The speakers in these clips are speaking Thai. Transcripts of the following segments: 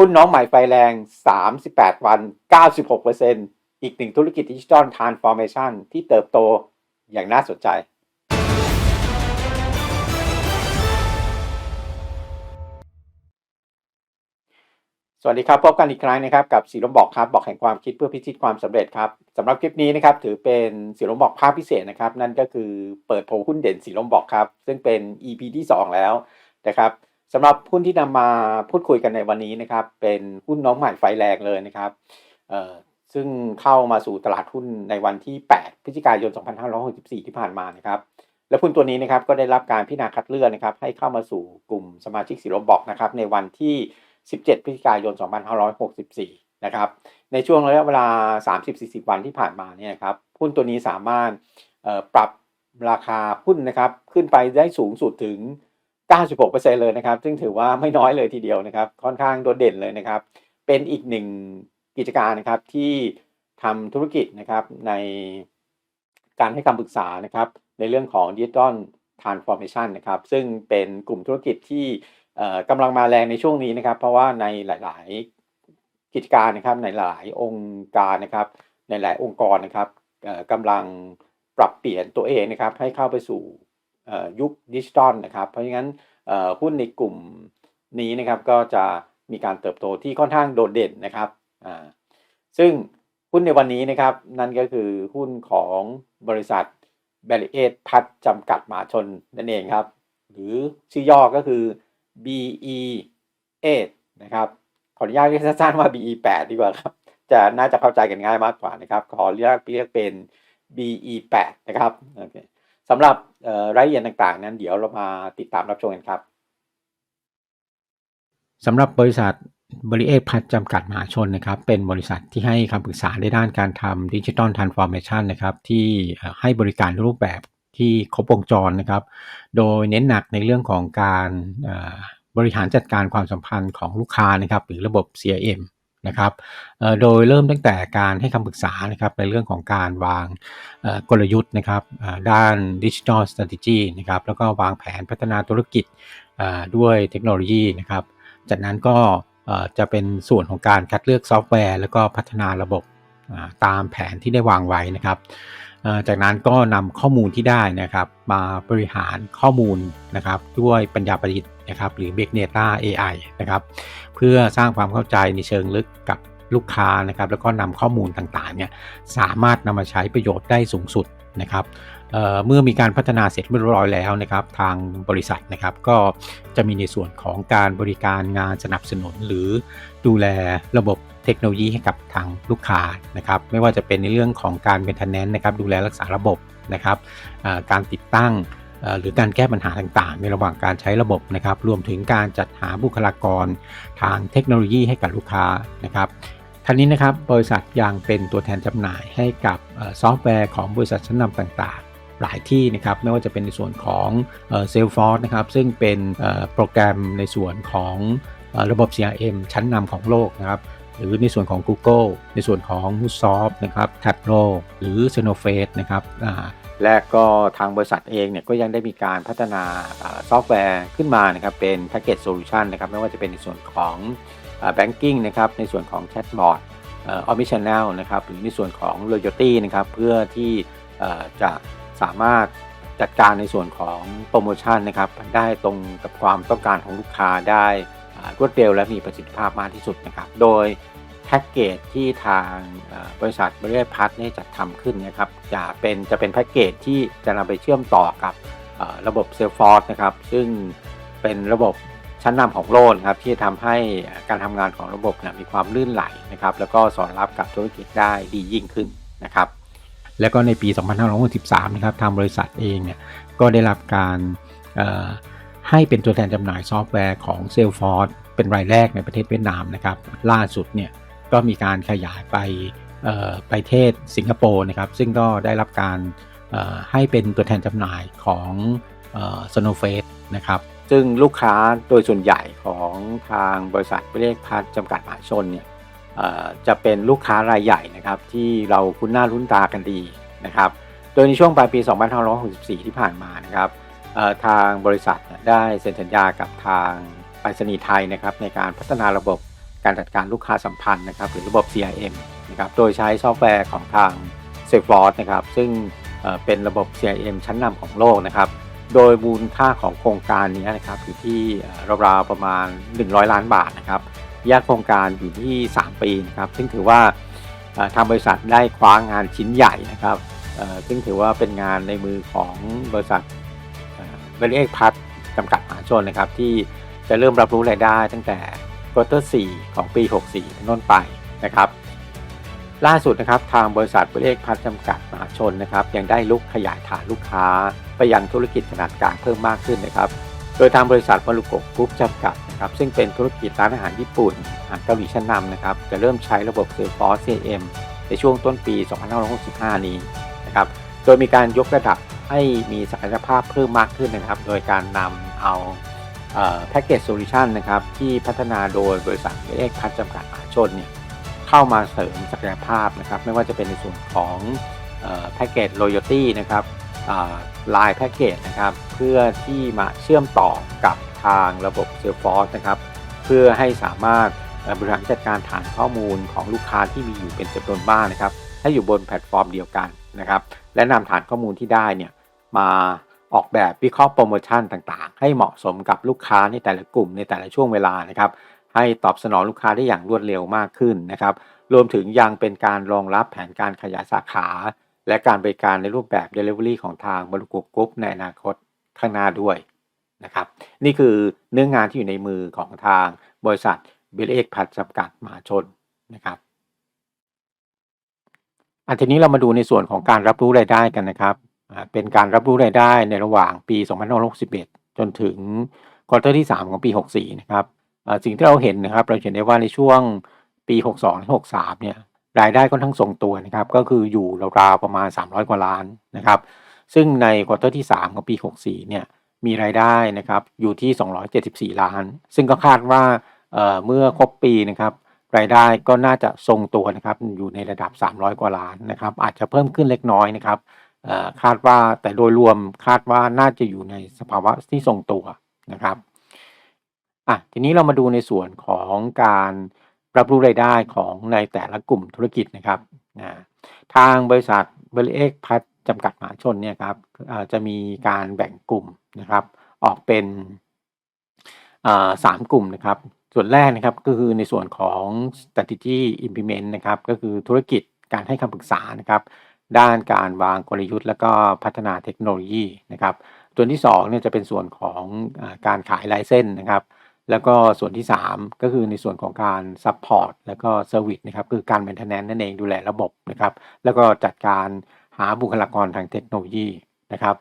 หุ้นน้องใหม่ไฟแรง 38 วัน 96%อีกหนึ่งธุรกิจดิจิทัลทรานส์ฟอร์เมชันที่เติบโตอย่างน่าสนใจสวัสดีครับ พบกันอีกครั้งนะครับกับสีลมบอกครับบอกแห่งความคิดเพื่อพิชิตความสำเร็จครับสำหรับคลิปนี้นะครับถือเป็นสีลมบอกภาคพิเศษนะครับ นั่นก็คือเปิดโผหุ้นเด่นสีลมบอกครับ ซึ่งเป็น EP ที่ 2 แล้วนะครับ สำหรับหุ้นที่นำมาพูดคุยกันในวันนี้นะครับ เป็นหุ้นน้องใหม่ไฟแรงเลยนะครับเอ่อซึ่งเข้ามาสู่ตลาดหุ้นในวันที่ 8 พฤศจิกายน 2564 ที่ผ่านมานะครับ และหุ้นตัวนี้นะครับก็ได้รับการพิจารณาคัดเลือกนะครับ ให้เข้ามาสู่กลุ่มสมาชิกสีลมบอกนะครับ ในวันที่ 17 พฤศจิกายน 2564 นะครับ ในช่วงระยะเวลา 30-40 วันที่ผ่านมาเนี่ยนะครับหุ้นตัวนี้สามารถเอ่อปรับราคาหุ้นนะครับ ขึ้นไปได้สูงสุดถึง 96%เลยนะครับ ซึ่งถือว่าไม่น้อยเลยทีเดียวนะครับ ค่อนข้างโดดเด่นเลยนะครับ เป็นอีกหนึ่งกิจการนะครับที่ทำธุรกิจนะครับในการให้คำปรึกษานะครับในเรื่องของ Digital Transformation นะครับซึ่งเป็นกลุ่มธุรกิจที่กำลังมาแรงในช่วงนี้นะครับ เพราะว่าในหลาย ๆ กิจการนะครับในหลายองค์การนะครับ ในหลายองค์กรนะครับกำลังปรับเปลี่ยนตัวเองนะครับให้เข้าไปสู่ ยุคดิจิทัลนะครับ เพราะฉะนั้นหุ้นในกลุ่มนี้นะครับก็จะมีการเติบโตที่ค่อนข้างโดดเด่นนะครับซึ่งหุ้นในวันนี้นะครับนั่นก็คือหุ้นของบริษัท b a r r i e r พัฒจำกัดมหาชนนั่นเองครับ หรือชื่อย่อก็คือ BE8 นะครับขออนุญาตเรียกสั้นๆว่า BE8 ดีกว่าครับ จะน่าจะเข้าใจกันง่ายมากกว่านะครับ ขอเรียกเรียกเป็น BE8 นะครับโอเค สำหรับรายละเอียดต่างๆ นั้นเดี๋ยวเรามาติดตามรับชมกันครับสำหรับบริษัทบริเอพัฒจำกัดมหาชนนะครับเป็นบริษัทที่ให้คำปรึกษาในด้านการทำดิจิทัลทรานส์ฟอร์เมชันนะครับที่ให้บริการรูปแบบที่ครบวงจรนะครับ โดยเน้นหนักในเรื่องของการบริหารจัดการความสัมพันธ์ของลูกค้านะครับหรือระบบ CRM นะครับโดยเริ่มตั้งแต่การให้คำปรึกษานะครับในเรื่องของการวางกลยุทธ์นะครับด้านดิจิทัล strategy นะครับแล้วก็วางแผนพัฒนาธุรกิจด้วยเทคโนโลยีนะครับ จากนั้นก็จะเป็นส่วนของการคัดเลือกซอฟต์แวร์ แล้วก็พัฒนาระบบตามแผนที่ได้วางไว้นะครับจากนั้นก็นำข้อมูลที่ได้นะครับ มาบริหารข้อมูลนะครับ ด้วยปัญญาประดิษฐ์ นะครับหรือ Big Data AI นะครับเพื่อสร้างความเข้าใจในเชิงลึกกับลูกค้านะครับแล้วก็นำข้อมูลต่างๆเนี่ยสามารถนำมาใช้ประโยชน์ได้สูงสุดนะครับเเมื่อมีการพัฒนาเสร็จเรียบร้อยแล้วนะครับ ทางบริษัทนะครับก็จะมีในส่วนของการบริการงานสนับสนุน หรือดูแลระบบเทคโนโลยีให้กับทางลูกค้านะครับไม่ว่าจะเป็นในเรื่องของการเป็นทนแนนนะครับดูแลรักษาระบบนะครับการติดตั้ง หรือการแก้ปัญหาต่างๆ ในระหว่างการใช้ระบบนะครับ รวมถึงการจัดหาบุคลากรทางเทคโนโลยีให้กับลูกค้านะครับท่านี้นะครับบริษัทยังเป็นตัวแทนจำหน่ายให้กับซอฟต์แวร์ของบริษัทชั้นนำต่างๆ หลายที่นะครับไม่ว่าจะเป็นในส่วนของเซลฟอร์สนะครับซึ่งเป็นโปรแกรมในส่วนของเอ่อระบบ CRM ชั้นนำของโลกนะครับหรือในส่วนของ Google ในส่วนของ m o o s o f t นะครับ Tableau หรือ s n o f a c e นะครับ และก็ทางบริษัทเองเนี่ยก็ยังได้มีการพัฒนาซอฟต์แวร์ขึ้นมานะครับเป็นแพ็กเกจโซลูชันนะครับไม่ว่าจะเป็นในส่วนของแบงกิ้งนะครับในส่วนของแชทบอทออมิชแนลนะครับหรือในส่วนของ loyalty นะครับเพื่อที่จะสามารถจัดการในส่วนของโปรโมชั่นนะครับได้ตรงกับความต้องการของลูกค้าได้รวดเร็วและมีประสิทธิภาพมากที่สุดนะครับ โดย แพ็กเกจที่ทางบริษัทบริษัทพัฒน์เนี่ยจัดทำขึ้นนะครับจะเป็นจะเป็นแพ็กเกจที่จะนำไปเชื่อมต่อกับระบบ Salesforce นะครับซึ่งเป็นระบบชั้นนำของโลกนครับที่ทำให้การทำงานของระบบนี่ยมีความลื่นไหลนะครับแล้วก็สอดรับกับธุรกิจได้ดียิ่งขึ้นนะครับแล้วก็ในปี 2563 นะครับทางบริษัทเองเนี่ยก็ได้รับการให้เป็นตัวแทนจำหน่ายซอฟต์แวร์ของ Salesforce เป็นรายแรกในประเทศเวียดนามนะครับล่าสุดเนี่ย ก็มีการขยายไปไปเทศสิงคโปร์นะครับ ซึ่งก็ได้รับการให้เป็นตัวแทนจำหน่ายของเอ่อ Snowface นะครับซึ่งลูกค้าโดยส่วนใหญ่ของทางบริษัทเลขพัฒน์จำกัดมหาชนเนี่ยจะเป็นลูกค้ารายใหญ่นะครับที่เราคุ้นหน้าคุ้นตากันดีนะครับ โดยในช่วงปลายปี 2564 ที่ผ่านมานะครับทางบริษัทได้เซ็นสัญญากับทางไปรษณีย์ไทยนะครับในการพัฒนาระบบ การจัดการลูกค้าสัมพันธ์นะครับหรือระบบ CRM นะครับโดยใช้ซอฟต์แวร์ของทาง s a l e f o r c e นะครับซึ่งเป็นระบบ CRM ชั้นนำของโลกนะครับโดยมูลค่าของโครงการนี้นะครับอยู่ที่ราวๆประมาณ 100 ล้านบาทนะครับระยะโครงการอยู่ที่ 3 ปีนะครับซึ่งถือว่าทางบริษัทได้คว้างานชิ้นใหญ่นะครับซึ่งถือว่าเป็นงานในมือของบริษัทเบลเอกพัทจำกัดมหาชนนะครับที่จะเริ่มรับรู้รายได้ตั้งแต่ ควอเตอร์4ของปี 64เป็นต้นไปนะครับ ล่าสุดนะครับทางบริษัทบริเอกพัฒน์จำกัดมหาชนนะครับ ยังได้ลุกขยายฐานลูกค้า ไปยังธุรกิจขนาดกลางเพิ่มมากขึ้นนะครับ โดยทางบริษัทมารุโกะกรุ๊ปจำกัดนะครับซึ่งเป็นธุรกิจร้านอาหารญี่ปุ่นอาหารเกาหลีชั้นนำนะครับ จะเริ่มใช้ระบบ Salesforce CRM ในช่วงต้นปี 2565 นี้นะครับ โดยมีการยกระดับให้มีศักยภาพเพิ่มมากขึ้นนะครับ โดยการนำเอา แพ็กเกจโซลูชันนะครับที่พัฒนาโดยบริษัทเอกพัฒจำกัดมหาชนเนี่ยเข้ามาเสริมศักยภาพนะครับไม่ว่าจะเป็นในส่วนของแพ็กเกจ loyalty นะครับลายแพ็กเกจนะครับเพื่อที่มาเชื่อมต่อกับทางระบบ Salesforce นะครับเพื่อให้สามารถบริหารจัดการฐานข้อมูลของลูกค้าที่มีอยู่เป็นจำนวนมากนะครับให้อยู่บนแพลตฟอร์มเดียวกันนะครับและนำฐานข้อมูลที่ได้เนี่ยมา ออกแบบวิเคราะห์โปรโมชั่นต่างๆ ให้เหมาะสมกับลูกค้าในแต่ละกลุ่มในแต่ละช่วงเวลานะครับ ให้ตอบสนองลูกค้าได้อย่างรวดเร็วมากขึ้นนะครับ รวมถึงยังเป็นการรองรับแผนการขยายสาขา และการบริการในรูปแบบ Delivery ของทางบริกุกรุ๊ปในอนาคตข้างหน้าด้วยนะครับ นี่คือเนื้องานที่อยู่ในมือของทางบริษัทเบลเอกพัฒน์จำกัดมหาชนนะครับอันทีนี้เรามาดูในส่วนของการรับรู้รายได้กันนะครับ เป็นการรับรู้รายได้ในระหว่างปี 2561 จนถึงควอเตอร์ที่ 3 ของปี 64 นะครับสิ่งที่เราเห็นนะครับ เราเห็นได้ว่าในช่วงปี 62 ถึง 63 เนี่ย รายได้ค่อนข้างทรงตัวนะครับ ก็คืออยู่ราวๆประมาณ 300 กว่าล้านนะครับ ซึ่งในควอเตอร์ที่ 3 ของปี 64 เนี่ย มีรายได้นะครับ อยู่ที่ 274 ล้าน ซึ่งก็คาดว่าเเมื่อครบปีนะครับ รายได้ก็น่าจะทรงตัวนะครับ อยู่ในระดับ 300 กว่าล้านนะครับ อาจจะเพิ่มขึ้นเล็กน้อยนะครับ คาดว่าแต่โดยรวมคาดว่าน่าจะอยู่ในสภาวะที่ทรงตัวนะครับอะทีนี้เรามาดูในส่วนของการรับรู้รายได้ของในแต่ละกลุ่มธุรกิจนะครับนะทางบริษัทเบลเอกพัฒน์จำกัดมหาชนเนี่ยครับจะมีการแบ่งกลุ่มนะครับ ออกเป็นสามกลุ่มนะครับ ส่วนแรกนะครับก็คือในส่วนของ strategy implement นะครับ ก็คือธุรกิจการให้คำปรึกษานะครับ ด้านการวางกลยุทธ์ แล้วก็พัฒนาเทคโนโลยีนะครับ ส่วนที่2เนี่ยจะเป็นส่วนของอการขายลเซนส์นนะครับ แล้วก็ส่วนที่ 3 ก็คือในส่วนของการซัพพอร์ตแล้วก็เซอร์วิสนะครับคือการ m ม i เทนแนนนั่นเองดูแลระบบนะครับ แล้วก็จัดการหาบุคลากรทางเทคโนโลยีนะครับ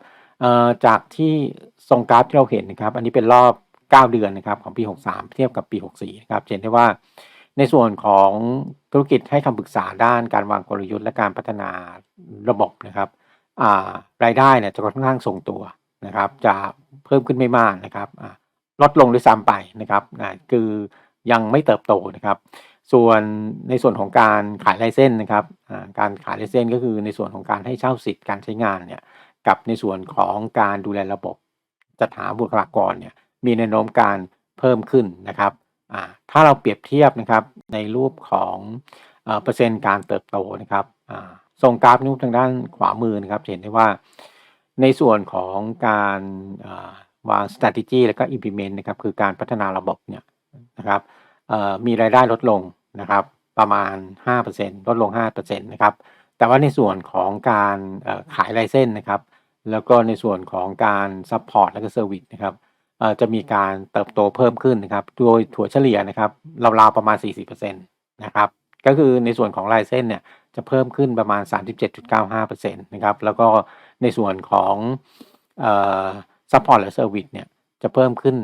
จากที่ทรงกราฟที่เราเห็นนะครับ อันนี้เป็นรอบ 9 เดือนนะครับของปี 63 เทียบกับปี 64นะครับเห็นได้ว่า ในส่วนของธุรกิจให้คำปรึกษาด้านการวางกลยุทธ์และการพัฒนาระบบนะครับรายได้เนี่ยจะค่อนข้างทรงตัวนะครับ จะเพิ่มขึ้นไม่มากนะครับลดลงด้วยซ้ำไปนะครับนะคือยังไม่เติบโตนะครับ ส่วนในส่วนของการขายไลเส์นนะครับการขายไลเซนส์ก็คือในส่วนของการให้เช่าสิทธิ์การใช้งานเนี่ยกับในส่วนของการดูแลระบบจัดหาบุคลากรเนี่ยมีแนวโน้มการเพิ่มขึ้นนะครับ ถ้าเราเปรียบเทียบนะครับในรูปของเอ่อเปอร์เซ็นต์การเติบโตนะครับอ่าทรงกราฟนิ้วทางด้านขวามือนะครับเห็นได้ว่าในส่วนของการวาง strategy แล้วก็ implement นะครับคือการพัฒนาระบบเนี่ยนะครับมีรายได้ลดลงนะครับประมาณ 5%ลดลง 5%นะครับแต่ว่าในส่วนของการขายลเซนส์นนะครับ แล้วก็ในส่วนของการ support แล้วก็ service นะครับ จะมีการเติบโตเพิ่มขึ้นนะครับ โดยถั่วเฉลี่ยนะครับราวๆประมาณ 40%นะครับ ก็คือในส่วนของลเซนส์เนี่ยจะเพิ่มขึ้นประมาณ 37.95%นะครับ แล้วก็ในส่วนของเอ่อ support และ service เนี่ยจะเพิ่มขึ้น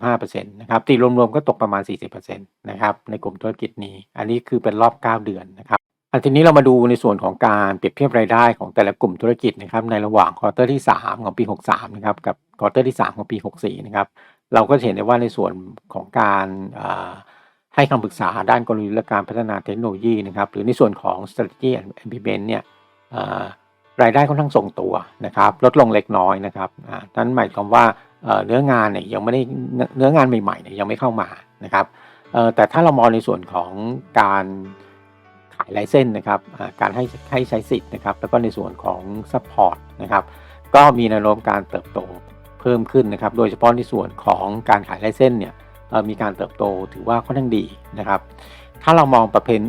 45%นะครับตีรวมๆก็ตกประมาณ 40%นะครับ ในกลุ่มธุรกิจนี้ อันนี้คือเป็นรอบ 9 เดือนนะครับ อันทีนี้เรามาดูในส่วนของการเปรียบเทียบรายได้ของแต่ละกลุ่มธุรกิจนะครับในระหว่างควอเตอร์ที่ 3 ของปี 63 นะครับกับควอเตอร์ที่ 3 ของปี 64 นะครับเราก็เห็นได้ว่าในส่วนของการให้คำปรึกษาด้านกลยุทธ์และการพัฒนาเทคโนโลยีนะครับหรือในส่วนของ strategy and implement เนี่ยรายได้ค่อนข้างทรงตัวนะครับลดลงเล็กน้อยนะครับนั่นหมายความว่าเนื้องานเนี่ยยังไม่ได้เนื้องานใหม่ๆเนี่ยยังไม่เข้ามานะครับแต่ถ้าเรามองในส่วนของการ ขายเส์นนะครับการให้ให้ใช้สิทธิ์นะครับ แล้วก็ในส่วนของซัพพอร์ตนะครับ ก็มีแนวโน้มการเติบโตเพิ่มขึ้นนะครับ โดยเฉพาะในส่วนของการขายลเซนส์เนี่ยมีการเติบโตถือว่าค่อนข้างดีนะครับ ถ้าเรามองประเพณ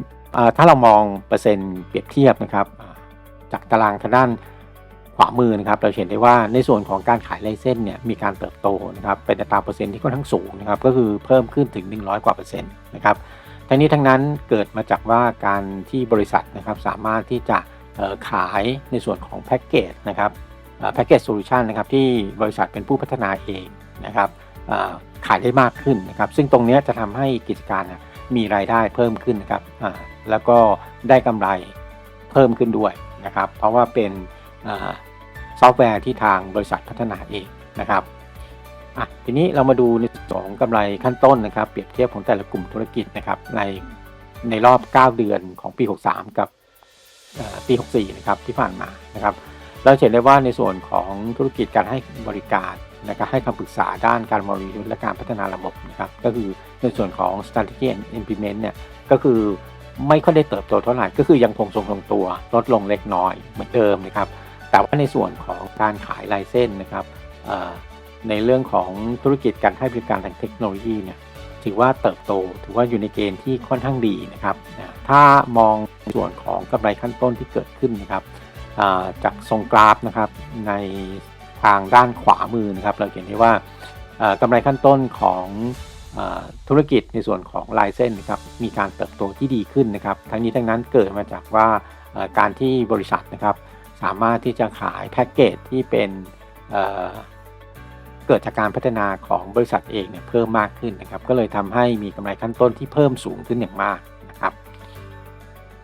ถ้าเรามองเปอร์เซ็นต์เปรียบเทียบนะครับ จากตารางทางด้านขวามือนะครับ เราเห็นได้ว่าในส่วนของการขายลเซนส์เนี่ยมีการเติบโตนะครับ เป็นอัตราเปอร์เซ็นต์ที่ค่อนข้างสูงนะครับ ก็คือเพิ่มขึ้นถึง 100 กว่าเปอร์เซ็นต์นะครับ ทั้งนี้ทั้งนั้นเกิดมาจากว่าการที่บริษัทนะครับสามารถที่จะขายในส่วนของแพ็กเกจนะครับแพ็กเกจโซลูชันนะครับที่บริษัทเป็นผู้พัฒนาเองนะครับขายได้มากขึ้นนะครับ ซึ่งตรงเนี้ยจะทำให้กิจการมีรายได้เพิ่มขึ้นนะครับแล้วก็ได้กำไรเพิ่มขึ้นด้วยนะครับ เพราะว่าเป็นซอฟต์แวร์ที่ทางบริษัทพัฒนาเองนะครับ อะทีนี้เรามาดูในส่วนของกำไรขั้นต้นนะครับ เปรียบเทียบของแต่ละกลุ่มธุรกิจนะครับ ในในรอบ 9 เดือนของปี 63 กับปี 64 นะครับที่ผ่านมานะครับ เราเห็นได้ว่าในส่วนของธุรกิจการให้บริการนะครับให้คำปรึกษาด้านการบริหารและการพัฒนาระบบนะครับ ก็คือในส่วนของ strategy and implement เนี่ยก็คือไม่ค่อยได้เติบโตเท่าไหร่ ก็คือยังคงทรงทรงตัวลดลงเล็กน้อยเหมือนเดิมนะครับ แต่ว่าในส่วนของการขายลเซนส์นนะครับ ในเรื่องของธุรกิจการให้บริการทางเทคโนโลยีเนี่ยถือว่าเติบโต ถือว่าอยู่ในเกณฑ์ที่ค่อนข้างดีนะครับ ถ้ามองส่วนของกำไรขั้นต้นที่เกิดขึ้นนะครับจากทรงกราฟนะครับในทางด้านขวามือนะครับ เราเห็นได้ว่ากำไรขั้นต้นของอธุรกิจในส่วนของลายเส้นนะครับมีการเติบโตที่ดีขึ้นนะครับ ทั้งนี้ทั้งนั้นเกิดมาจากว่าการที่บริษัทนะครับสามารถที่จะขายแพ็กเกจที่เป็น เกิดจากการพัฒนาของบริษัทเองเนี่ยเพิ่มมากขึ้นนะครับ ก็เลยทำให้มีกำไรขั้นต้นที่เพิ่มสูงขึ้นอย่างมากนะครับ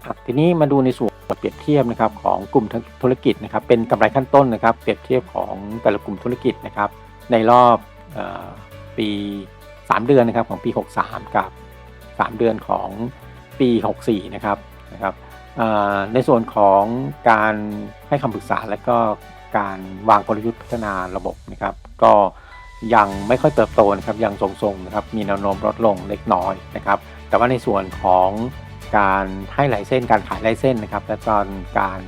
ครับทีนี้มาดูในส่วนเปรียบเทียบนะครับของกลุ่มธุรกิจนะครับ เป็นกำไรขั้นต้นนะครับ เปรียบเทียบของแต่ละกลุ่มธุรกิจนะครับ ในรอบออปี 3 เดือนนะครับของปี 63 กับ 3 เดือนของปี 64 นะครับนะครับในส่วนของการให้คำปรึกษาและก็ การวางกลยุทธ์พัฒนาระบบนะครับ ก็ยังไม่ค่อยเติบโตนะครับยังทรงๆนะครับมีแนวโน้มลดลงเล็กน้อยนะครับ แต่ว่าในส่วนของการให้ไลเส้นการขายไลเส้นนะครับ และตอนการ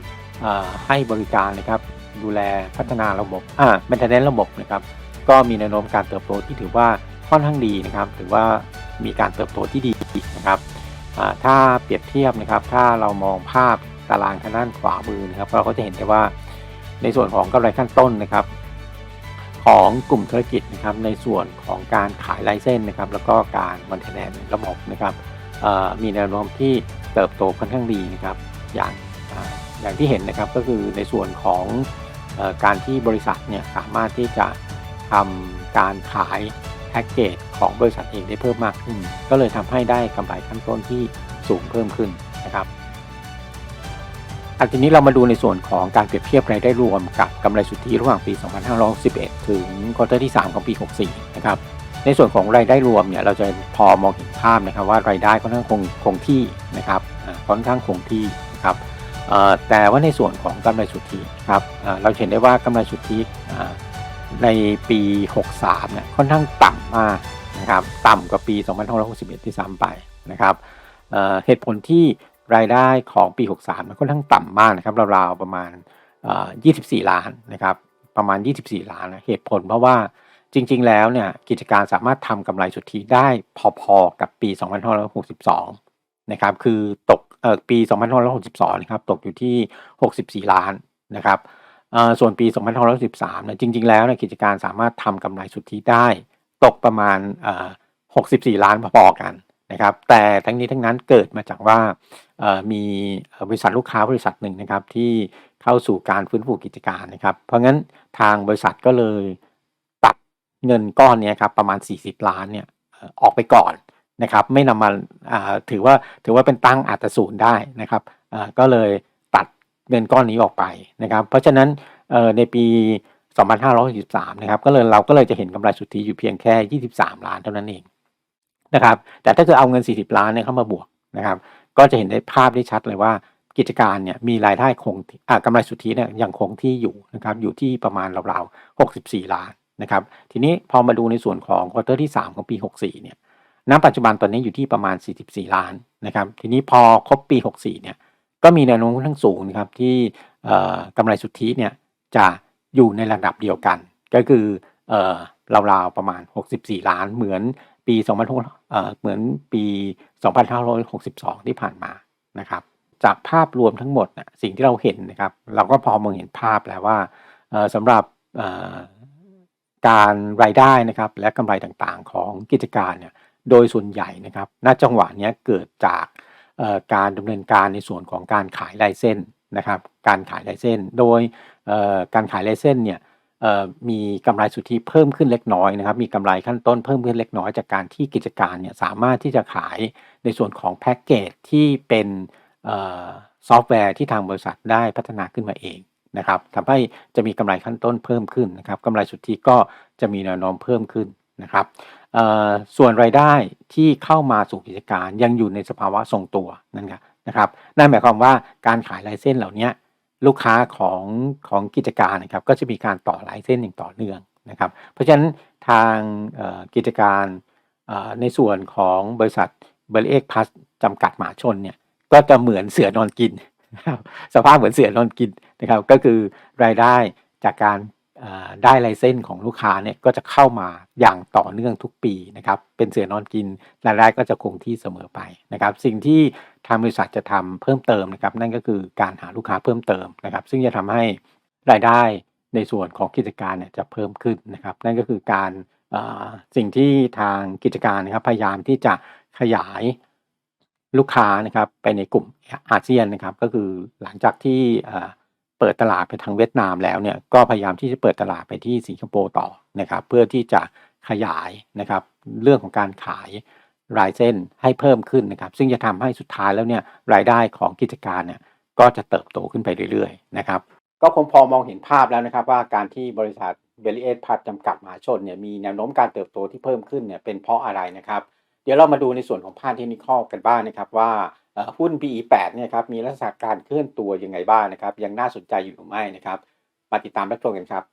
ให้บริการนะครับดูแลพัฒนาระบบอ่าเป็นทนระบบนะครับ ก็มีแนวโน้มการเติบโตที่ถือว่าค่อนข้างดีนะครับ ถือว่ามีการเติบโตที่ดีนะครับถ้าเปรียบเทียบนะครับ ถ้าเรามองภาพตารางทางด้านขวามือนะครับ เราก็จะเห็นได้ว่า ในส่วนของกำไรขั้นต้นนะครับ ของกลุ่มธุรกิจนะครับในส่วนของการขายไลเซนส์นะครับ แล้วก็การมันเทนแนนระบบนะครับมีแนวโน้มที่เติบโตค่อนข้างดีนะครับ อย่างออย่างที่เห็นนะครับก็คือในส่วนของอการที่บริษัทเนี่ยสามารถที่จะทำการขายแพ็กเกจของบริษัทเองได้เพิ่มมากขึ้น ก็เลยทำให้ได้กำไรขั้นต้นที่สูงเพิ่มขึ้นนะครับ อันนี้เรามาดูในส่วนของการเปรียบเทียบรายได้รวมกับกำไรสุทธิระหว่างปี 2511 ถึงควอเตอร์ที่ 3 ของปี 64 นะครับ ในส่วนของรายได้รวมเนี่ยเราจะพอมองเห็นภาพนะครับว่ารายได้ค่อนข้างคงคงที่นะครับค่อนข้างคงที่นะครับแต่ว่าในส่วนของกำไรสุทธิครับเราเห็นได้ว่ากำไรสุทธิในปี 63 เนี่ยค่อนข้างต่ำมากนะครับต่ำกว่าปี 2561 ที่ซ้ำไปนะครับเหตุผลที่ รายได้ของปี 63 มันค่อนข้างต่ำมากนะครับราวๆประมาณ 24 ล้านนะครับประมาณ 24 ล้านนะเหตุผลเพราะว่าจริง ๆ แล้วเนี่ยกิจการสามารถทำกำไรสุทธิได้พอๆกับปี 2562 นะครับคือตกเอ่อปี 2562 นะครับตกอยู่ที่ 64 ล้านนะครับส่วนปี 2513นี่ยจริง ๆ แล้วเนี่ยกิจการสามารถทำกำไรสุทธิได้ ตกประมาณ 64 ล้านพอๆกัน นะครับ แต่ทั้งนี้ทั้งนั้นเกิดมาจากว่ามีบริษัทลูกค้าบริษัทหนึ่งนะครับที่เข้าสู่การฟื้นฟูกิจการนะครับ เพราะงั้นทางบริษัทก็เลยตัดเงินก้อนนี้ครับประมาณ 40 ล้านเนี่ยออกไปก่อนนะครับ ไม่นำมาอ่าถือว่าถือว่าเป็นตั้งอัตศูนย์ได้นะครับก็เลยตัดเงินก้อนนี้ออกไปนะครับ เพราะฉะนั้นเอ่อในปี 2563 นะครับก็เลยเราก็เลยจะเห็นกำไรสุทธิอยู่เพียงแค่ 23 ล้านเท่านั้นเอง นะครับ แต่ถ้าเกิดเอาเงิน 40 ล้านเนี่ยเข้ามาบวกนะครับ ก็จะเห็นได้ภาพได้ชัดเลยว่ากิจการเนี่ยมีรายได้คงอ่ากำไรสุทธิเนี่ยยังคงที่อยู่นะครับอยู่ที่ประมาณราวๆ64 ล้านนะครับ ทีนี้พอมาดูในส่วนของควอเตอร์ที่ 3 ของปี 64 เนี่ยณปัจจุบันตอนนี้อยู่ที่ประมาณ 44 ล้านนะครับ ทีนี้พอครบปี 64 เนี่ยก็มีแนวโน้มค่อนข้งสูงนะครับที่กำไรสุทธิเนี่ยจะอยู่ในระดับเดียวกัน ก็คือออราวๆประมาณ 64 ล้านเหมือน ปี2006เอ่อเหมือนปี 2562 ที่ผ่านมานะครับ จากภาพรวมทั้งหมดนะสิ่งที่เราเห็นนะครับ เราก็พอมองเห็นภาพแล้วว่าสำหรับการรายได้นะครับและกำไรต่างๆของกิจการเนี่ยโดยส่วนใหญ่นะครับณจังหวะนี้เกิดจากการดำเนินการในส่วนของการขายลายเส้นนะครับ การขายลายเส้น โดยการขายลายเส้นเนี่ย มีกำไรสุทธิเพิ่มขึ้นเล็กน้อยนะครับ มีกำไรขั้นต้นเพิ่มขึ้นเล็กน้อยจากการที่กิจการเนี่ยสามารถที่จะขายในส่วนของแพ็กเกจที่เป็นออซอฟต์แวร์ที่ทางบริษัทได้พัฒนาขึ้นมาเองนะครับทำให้จะมีกำไรขั้นต้นเพิ่มขึ้นนะครับกำไรสุทธิก็จะมีแนวโน้มเพิ่มขึ้นนะครับส่วนรายได้ที่เข้ามาสู่กิจการยังอยู่ในสภาวะทรงตัวนั่นครับนะครับนั่นหมายความว่าการขายลายเส้นเหล่านี้ ลูกค้าของของกิจการนะครับก็จะมีการต่อลายเส้นอย่างต่อเนื่องนะครับ เพราะฉะนั้นทางกิจการในส่วนของบริษัทเบริเอกพัสจำกัดหมาชนเนี่ยก็จะเหมือนเสือนอนกิน สภาพเหมือนเสือนอนกินนะครับก็คือรายได้จากการได้ลายเส้นของลูกค้าเนี่ยก็จะเข้ามาอย่างต่อเนื่องทุกปีนะครับเป็นเสือนอนกินรายได้ก็จะคงที่เสมอไปนะครับ สิ่งที่ ทางบริษัทจะทำเพิ่มเติมนะครับ นั่นก็คือการหาลูกค้าเพิ่มเติมนะครับ ซึ่งจะทำให้รายได้ในส่วนของกิจการเนี่ยจะเพิ่มขึ้นนะครับ นั่นก็คือการสิ่งที่ทางกิจการนะครับพยายามที่จะขยายลูกค้านะครับไปในกลุ่มอาเซียนนะครับ ก็คือหลังจากที่เปิดตลาดไปทางเวียดนามแล้วเนี่ยก็พยายามที่จะเปิดตลาดไปที่สิงคโปร์ต่อนะครับ เพื่อที่จะขยายนะครับเรื่องของการขาย รายเส้นให้เพิ่มขึ้นนะครับ ซึ่งจะทำให้สุดท้ายแล้วเนี่ยรายได้ของกิจการเนี่ยก็จะเติบโตขึ้นไปเรื่อยๆนะครับก็คงพอมองเห็นภาพแล้วนะครับ ว่าการที่บริษัทเบล i เอสพัทจำกัดมหาชนเนี่ยมีแนวโน้มการเติบโตที่เพิ่มขึ้นเนี่ยเป็นเพราะอะไรนะครับ เดี๋ยวเรามาดูในส่วนของภาพเทคนิคอกันบ้างนะครับว่าหุ้น PE8 เนี่ยครับมีลักษณะการเคลื่อนตัวยังไงบ้างนะครับ ยังน่าสนใจอยู่หรือไม่นะครับ มาติดตามรับชมกันครับ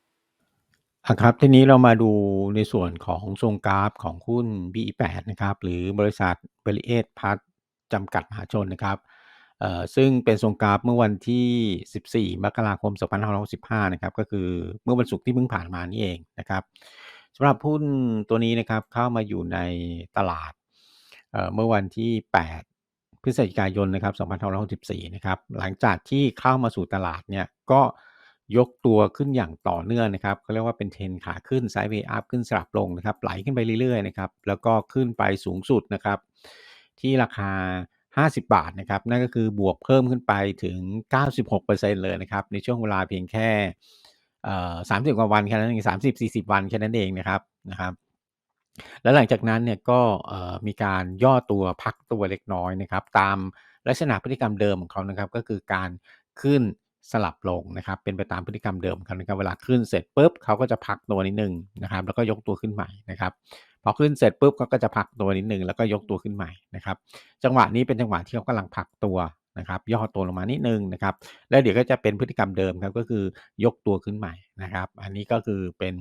อะครับ ทีนี้เรามาดูในส่วนของทรงกราฟของหุ้น BE8 นะครับ หรือบริษัทบริเอสพัทจำกัดมหาชนนะครับเอ่อซึ่งเป็นทรงกราฟเมื่อวันที่ 14 มกราคม 2565 นะครับ ก็คือเมื่อวันศุกร์ที่เพิ่งผ่านมานี่เองนะครับสำหรับหุ้นตัวนี้นะครับเข้ามาอยู่ในตลาดเอ่อเมื่อวันที่ 8 พฤศจิกายนนะครับ 2564 นะครับ หลังจากที่เข้ามาสู่ตลาดเนี่ยก็ ยกตัวขึ้นอย่างต่อเนื่องนะครับเขาเรียกว่าเป็นเทรนขาขึ้นไซด์เวย์อัพขึ้นสลับลงนะครับ ไหลขึ้นไปเรื่อยๆนะครับ แล้วก็ขึ้นไปสูงสุดนะครับ ที่ราคา 50 บาทนะครับ นั่นก็คือบวกเพิ่มขึ้นไปถึง 96%เลยนะครับ ในช่วงเวลาเพียงแค่เอ่อ30กว่าวันแค่นั้นเอง30 40วันแค่นั้นเองนะครับนะครับ แล้วหลังจากนั้นเนี่ยก็มีการย่อตัวพักตัวเล็กน้อยนะครับ ตามลักษณะพฤติกรรมเดิมของเขานะครับ ก็คือการขึ้น สลับลงนะครับเป็นไปตามพฤติกรรมเดิมของเขานะครับเวลาขึ้นเสร็จปุ๊บเขาก็จะพักตัวนิดนึงนะครับแล้วก็ยกตัวขึ้นใหม่นะครับพอขึ้นเสร็จปุ๊บเขาก็จะพักตัวนิดนึงแล้วก็ยกตัวขึ้นใหม่นะครับจังหวะนี้เป็นจังหวะที่เขากำลังพักตัวนะครับย่อตัวลงมานิดนึงนะครับแล้วเดี๋ยวก็จะเป็นพฤติกรรมเดิมครับก็คือยกตัวขึ้นใหม่นะครับอันนี้ก็คือเป็น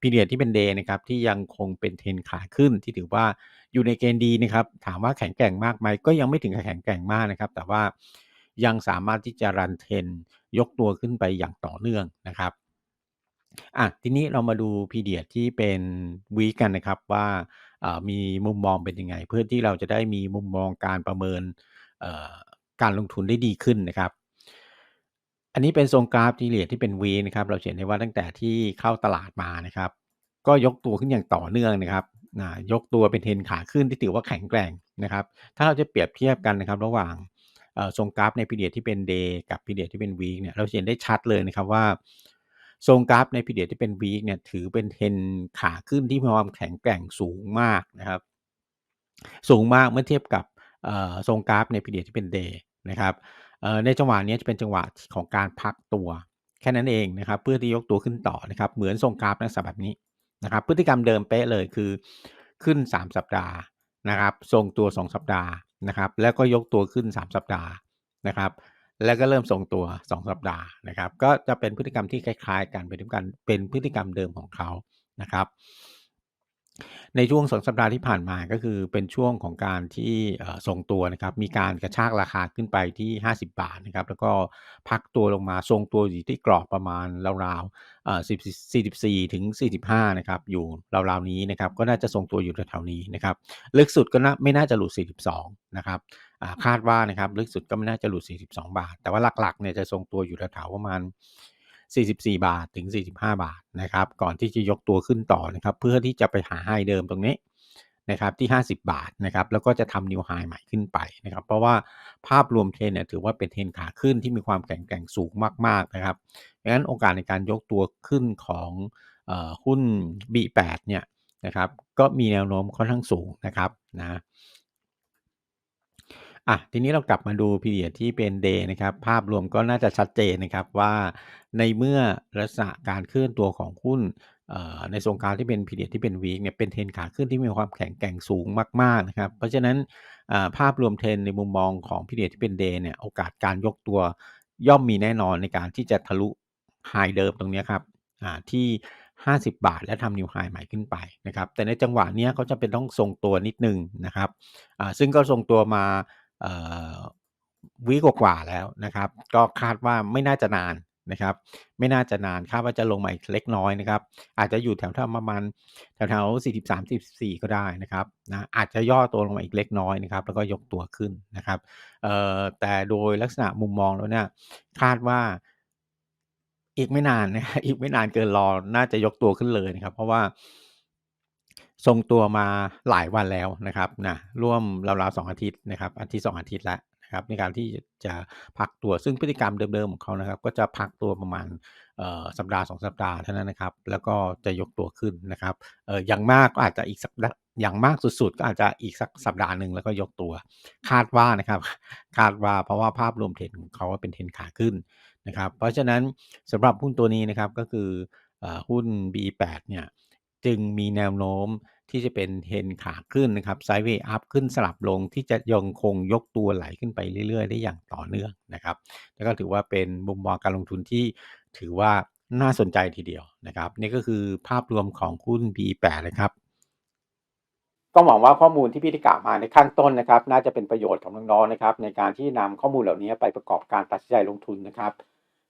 พีเรียดที่เป็นเดย์นะครับที่ยังคงเป็นเทรนขาขึ้นที่ถือว่าอยู่ในเกณฑ์ดีนะครับถามว่าแข็งแกร่งมากไหมก็ยังไม่ถึงกับแข็งแกร่งมากนะครับ แต่ว่า ยังสามารถที่จะรันเทรนยกตัวขึ้นไปอย่างต่อเนื่องนะครับอะทีนี้เรามาดูพีเดียที่เป็นวีกันนะครับว่ามีมุมมองเป็นยังไง เพื่อที่เราจะได้มีมุมมองการประเมินการลงทุนได้ดีขึ้นนะครับ อันนี้เป็นทรงกราฟทีเรียดที่เป็นวีนะครับ เราเห็นได้ว่าตั้งแต่ที่เข้าตลาดมานะครับ ก็ยกตัวขึ้นอย่างต่อเนื่องนะครับนะยกตัวเป็นเทนขาขึ้นที่ถือว่าแข็งแกร่งนะครับ ถ้าเราจะเปรียบเทียบกันนะครับ ระหว่าง ทรงกราฟในพีเรียที่เป็นเดย์กับพีเรียที่เป็นวีคเนี่ยเราเห็นได้ชัดเลยนะครับว่า ทรงกราฟในพีเรียที่เป็นวีคเนี่ยถือเป็นเทนขาขึ้นที่มีความแข็งแกร่งสูงมากนะครับ สูงมากเมื่อเทียบกับเอ่อทรงกราฟในพีเรียที่เป็นเดย์นะครับในจังหวะนี้จะเป็นจังหวะของการพักตัวแค่นั้นเองนะครับ เพื่อที่ยกตัวขึ้นต่อนะครับ เหมือนทรงกราฟลักษณะแบบนี้นะครับ พฤติกรรมเดิมเป๊ะเลยคือขึ้น 3 สัปดาห์นะครับ ทรงตัว 2 สัปดาห์ นะครับ แล้วก็ยกตัวขึ้น 3 สัปดาห์นะครับ แล้วก็เริ่มทรงตัว 2 สัปดาห์นะครับ ก็จะเป็นพฤติกรรมที่คล้ายๆ กันเป็นพฤติกรรมเป็นพฤติกรรมเดิมของเขานะครับ ในช่วง 2 สัปดาห์ที่ผ่านมา ก็คือเป็นช่วงของการที่เอ่อทรงตัวนะครับ มีการกระชากราคาขึ้นไปที่ 50 บาทนะครับ แล้วก็พักตัวลงมาทรงตัวอยู่ที่กรอบประมาณราวๆเอ่อ10 44 ถึง 45 นะครับ อยู่ราวๆนี้นะครับ ก็น่าจะทรงตัวอยู่แถวๆนี้นะครับ ลึกสุดก็น่าไม่น่าจะหลุด 42 นะครับอ่าคาดว่านะครับ ลึกสุดก็ไม่น่าจะหลุด 42 บาท แต่ว่าหลักๆ เนี่ยจะทรงตัวอยู่แถวๆประมาณ 44 บาทถึง 45 บาทนะครับ ก่อนที่จะยกตัวขึ้นต่อนะครับ เพื่อที่จะไปหา High เดิมตรงนี้นะครับที่ 50 บาทนะครับแล้วก็จะทำ New High ใหม่ขึ้นไปนะครับเพราะว่าภาพรวม Trend เนี่ยถือว่าเป็น Trend ขาขึ้นที่มีความแข็งแกร่งสูงมากๆนะครับดังนั้นโอกาสในการยกตัวขึ้นของหุ้น B8 เนี่ยนะครับก็มีแนวโน้มค่อนข้างสูงนะครับนะ อะ ทีนี้เรากลับมาดู Period ที่เป็น Day นะครับ ภาพรวมก็น่าจะชัดเจนนะครับว่า ในเมื่อลักษณะการเคลื่อนตัวของหุ้น เอ่อ ในทรงกราฟที่เป็น Period ที่เป็น Week เนี่ย เป็น Trend ขาขึ้นที่มีความแข็งแกร่งสูงมาก ๆ นะครับ เพราะฉะนั้นอ่าภาพรวม Trend ในมุมมองของ Period ที่เป็น Day เนี่ย โอกาสการยกตัวย่อมมีแน่นอนในการที่จะทะลุ High เดิมตรงเนี้ยครับ อ่า ที่ 50 บาท และทำ New High ใหม่ขึ้นไปนะครับ แต่ในจังหวะเนี้ยเขาจำเป็นต้องทรงตัวนิดนึงนะครับ อ่า ซึ่งก็ทรงตัวมา วีกกว่าๆแล้วนะครับ ก็คาดว่าไม่น่าจะนานนะครับ ไม่น่าจะนานคาดว่าจะลงมาอีกเล็กน้อยนะครับ อาจจะอยู่แถวๆประมาณแถวๆ43-44 ก็ได้นะครับนะอาจจะย่อตัวลงมาอีกเล็กน้อยนะครับ แล้วก็ยกตัวขึ้นนะครับแต่โดยลักษณะมุมมองแล้วเนี่ยคาดว่าอีกไม่นานนะอีกไม่นานเกินรอน่าจะยกตัวขึ้นเลยนะครับ เพราะว่า ทรงตัวมาหลายวันแล้วนะครับนะร่วมราวๆ2องอาทิตย์นะครับอาทิตย์2องอาทิตย์แล้วนะครับในการที่จะพักตัวซึ่งพฤติกรรมเดิมๆของเขานะครับ ก็จะพักตัวประมาณสัปดาห์2สัปดาห์เท่านั้นนะครับ แล้วก็จะยกตัวขึ้นนะครับอย่างมากก็อาจจะอีกสัปดาห์อย่างมากสุดๆ ก็อาจจะอีกสักสัปดาห์หนึ่งแล้วก็ยกตัว คาดว่านะครับ คาดว่าเพราะว่าภาพรวม Trend ของเขาเป็น Trend ขาขึ้นนะครับ เพราะฉะนั้นสำหรับหุ้นตัวนี้นะครับก็คือเอ่อหุ้น B8 เนี่ย จึงมีแนวโน้มที่จะเป็น Trend ขาขึ้นนะครับ Sideways up ขึ้นสลับลงที่จะยังคงยกตัวไหลขึ้นไปเรื่อยๆ ได้อย่างต่อเนื่องนะครับ แล้วก็ถือว่าเป็นมุมมองการลงทุนที่ถือว่าน่าสนใจทีเดียวนะครับ นี่ก็คือภาพรวมของหุ้น B8 นะครับ ก็หวังว่าข้อมูลที่พี่ได้กล่าวมาในข้างต้นนะครับ น่าจะเป็นประโยชน์กับน้องๆนะครับ ในการที่นำข้อมูลเหล่านี้ไปประกอบการตัดสินใจลงทุนนะครับ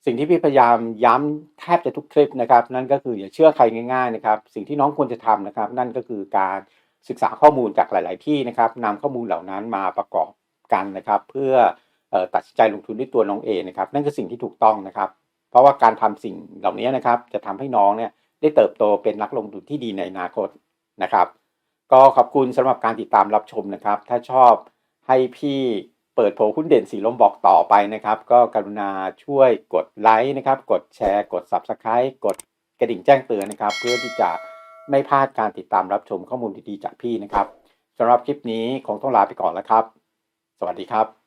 สิ่งที่พี่พยายามย้ำแทบจะทุกคลิปนะครับ นั่นก็คืออย่าเชื่อใครง่ายๆนะครับ สิ่งที่น้องควรจะทำนะครับ นั่นก็คือการศึกษาข้อมูลจากหลาย ๆ ที่นะครับนำข้อมูลเหล่านั้นมาประกอบกันนะครับ เพื่ออตัดสินใจลงทุนด้วยตัวน้องเองนะครับ นั่นคือสิ่งที่ถูกต้องนะครับ เพราะว่าการทำสิ่งเหล่านี้นะครับ จะทำให้น้องเนี่ยได้เติบโตเป็นนักลงทุนที่ดีในอนาคตนะครับ ก็ขอบคุณสำหรับการติดตามรับชมนะครับ ถ้าชอบให้พี่ ปิดโผหุ้นเด่นสีลมบอกต่อไปนะครับ ก็กรุณาช่วยกดไลค์นะครับ กดแชร์ กด Subscribe กดกระดิ่งแจ้งเตือนนะครับ เพื่อที่จะไม่พลาดการติดตามรับชมข้อมูลดีๆจากพี่นะครับสำหรับคลิปนี้คงต้องลาไปก่อนแล้วครับ สวัสดีครับ